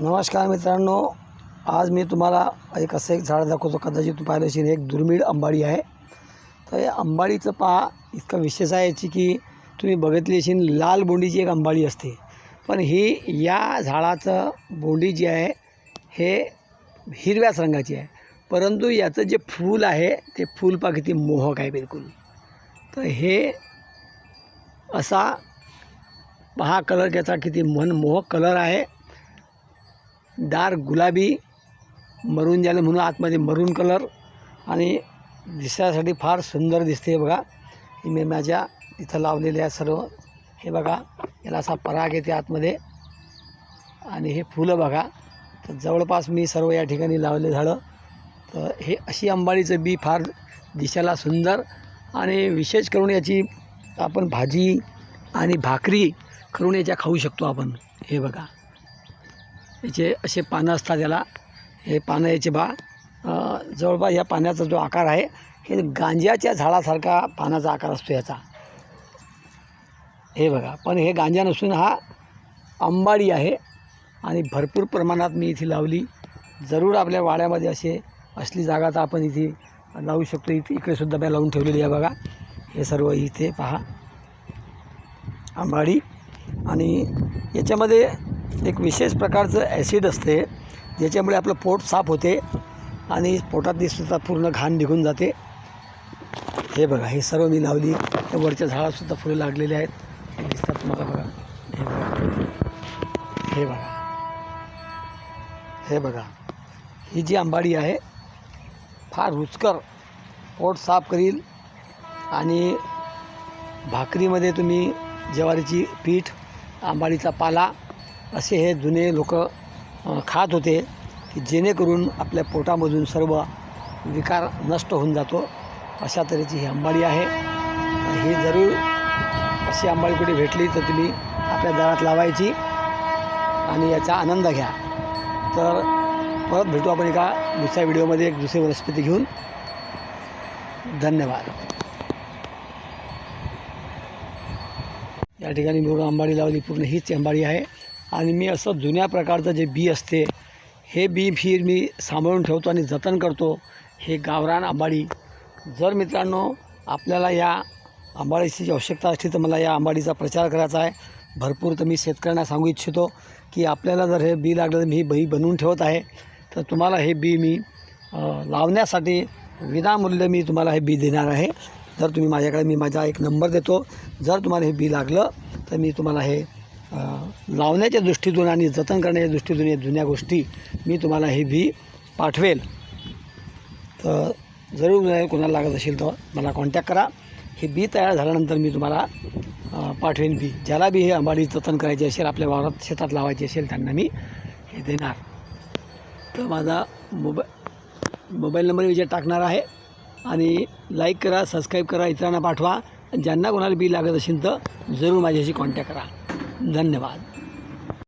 नमस्कार मित्रांनो आज मी तुम्हाला एक असं एक झाड दाखवतो. कदाचित तू पाहिलं असेल एक दुर्मिळ अंबाडी आहे. तर या अंबाडीचं पहा इतकं विशेष आहे याची की तुम्ही बघितली असेल लाल बोंडीची एक अंबाडी असते. पण ही या झाडाचं बोंडी जी आहे हे हिरव्याच रंगाची आहे. परंतु याचं जे फूल आहे ते फूल पहा किती मोहक आहे बिलकुल. तर हे असा पहा कलर त्याचा किती मनमोहक कलर आहे. डार्क गुलाबी मरून झालं म्हणून आतमध्ये मरून कलर आणि दिसण्यासाठी फार सुंदर दिसते हे बघा. मी माझ्या इथं लावलेले आहे सर्व. हे बघा याला असा पराग येते आतमध्ये. आणि हे फुलं बघा. तर जवळपास मी सर्व या ठिकाणी लावले झाडं. तर हे अशी अंबाडीचं बी फार दिसायला सुंदर आणि विशेष करून याची आपण भाजी आणि भाकरी करून याच्या खाऊ शकतो आपण. हे बघा. याचे असे पानं असतात याला हे पानं याचे बा जवळपास या पाण्याचा जो आकार आहे हे गांज्याच्या झाडासारखा पानाचा आकार असतो याचा. हे बघा पण हे गांजा नसून हा अंबाडी आहे आणि भरपूर प्रमाणात मी इथे लावली. जरूर आपल्या वाड्यामध्ये असे असली जागा तर आपण इथे लावू शकतो. इथे इकडेसुद्धा मी लावून ठेवलेली आहे बघा. हे सर्व इथे पहा. आंबाडी आणि याच्यामध्ये एक विशेष प्रकारचं ॲसिड असते ज्याच्यामुळे आपलं पोट साफ होते आणि पोटात दिसता पूर्ण घाण निघून जाते. हे बघा हे सर्व मी लावली. त्या वरच्या झाडासुद्धा फुलं लागलेले आहेत. दिसतात तुम्हाला बघा. हे बघा. हे बघा. हे बघा. ही जी आंबाडी आहे फार रुचकर पोट साफ करील आणि भाकरीमध्ये तुम्ही ज्वारीची पीठ आंबाडीचा पाला असे हे जुने लोक खात होते की जेणेकरून आपल्या पोटामधून सर्व विकार नष्ट होऊन जातो. अशा तऱ्हेची ही आंबाडी आहे. ही जरूर अशी आंबाडी कुठे भेटली तर तुम्ही आपल्या दारात लावायची आणि याचा आनंद घ्या. तर परत भेटू आपण एका दुसऱ्या व्हिडिओमध्ये एक दुसरी वनस्पती घेऊन. धन्यवाद. या ठिकाणी मी आंबाडी लावली. पूर्ण हीच आंबाडी आहे. आणि मी असं जुन्या प्रकारचं जे बी असते हे बी फिर मी सांभाळून ठेवतो आणि जतन करतो हे गावरान आंबाडी. जर मित्रांनो आपल्याला या आंबाडीची आवश्यकता असली तर मला या आंबाडीचा प्रचार करायचा आहे. भरपूर तर मी शेतकऱ्यांना सांगू इच्छितो की आपल्याला जर हे बी लागलं तर मी बी बनवून ठेवत आहे तर तुम्हाला हे बी मी लावण्यासाठी विनामूल्य मी तुम्हाला हे बी देणार आहे. जर तुम्ही माझ्याकडे मी माझा एक नंबर देतो. जर तुम्हाला हे बी लागलं तर मी तुम्हाला हे लावण्याच्या दृष्टीतून आणि जतन करण्याच्या दृष्टीतून या जुन्या गोष्टी मी तुम्हाला हे बी पाठवेल. तर जरूर कोणाला लागत असेल तर मला कॉन्टॅक्ट करा. हे बी तयार झाल्यानंतर मी तुम्हाला पाठवेन बी. ज्याला बी हे अंबाडी जतन करायची असेल आपल्या वावरात शेतात लावायची असेल त्यांना मी हे देणार. तर माझा मोबा मोबाईल नंबर विचार टाकणार आहे. आणि लाईक करा सबस्क्राईब करा इतरांना पाठवा. ज्यांना कोणाला बी लागत असेल तर जरूर माझ्याशी कॉन्टॅक्ट करा. धन्यवाद.